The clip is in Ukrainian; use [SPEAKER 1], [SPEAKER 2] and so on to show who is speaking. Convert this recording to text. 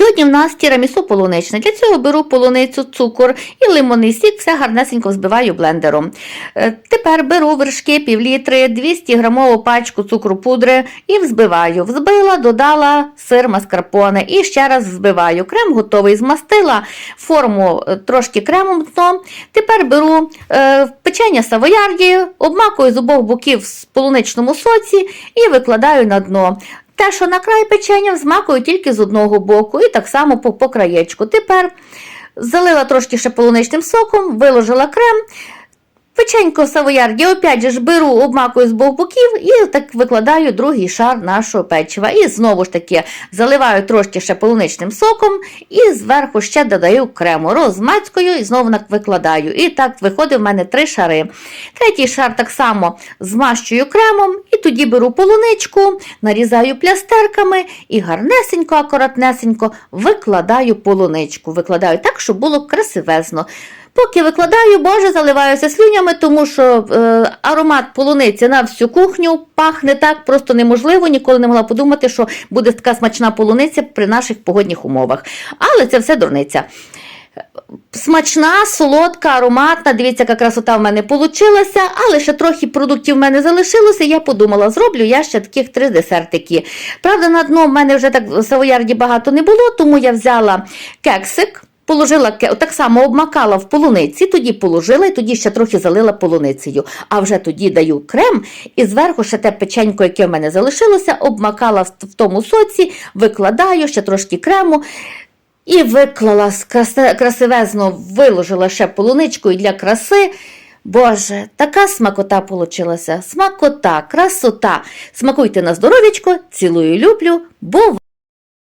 [SPEAKER 1] Сьогодні в нас тірамісу полуничне. Для цього беру полуницю, цукор і лимонний сік, все гарнесенько збиваю блендером. Е, Тепер беру вершки півлітри, 200 грамову пачку цукру пудри і взбиваю. Взбила, додала сир маскарпоне і ще раз взбиваю. Крем готовий, змастила форму е, трошки кремом дно. Тепер беру е, печення савоярді, обмакую з обох боків в полуничному соці і викладаю на дно. Те, що на край печення, взмакую тільки з одного боку, і так само по, по краєчку. Тепер залила трошки ще полуничним соком, виложила крем. Печенько в савоярді, опять ж беру, обмакую з двох боків і так викладаю другий шар нашого печива. І знову ж таки заливаю трошки ще полуничним соком і зверху ще додаю крему, розмацькою і знову викладаю. І так виходить в мене три шари. Третій шар так само змащую кремом, і тоді беру полуничку, нарізаю плястерками і гарнесенько, акуратнесенько викладаю полуничку. Викладаю так, щоб було красивезно. Поки викладаю, боже, заливаюся слюнями, тому що е, аромат полуниці на всю кухню пахне так, просто неможливо. Ніколи не могла подумати, що буде така смачна полуниця при наших погодних умовах. Але це все дурниця. Смачна, солодка, ароматна. Дивіться, яка красота в мене получилася, але ще трохи продуктів в мене залишилося. Я подумала, зроблю я ще таких три десертики. Правда, на дно в мене вже так в савоярді багато не було, тому я взяла кексик. Положила так само обмакала в полуниці, тоді положила і тоді ще трохи залила полуницею. А вже тоді даю крем і зверху ще те печенько, яке в мене залишилося, обмакала в тому соці, викладаю ще трошки крему. І виклала красивезно, виложила ще полуничкою для краси. Боже, така смакота получилася. Смакота, красота. Смакуйте на здоров'ячко, цілую, люблю, бо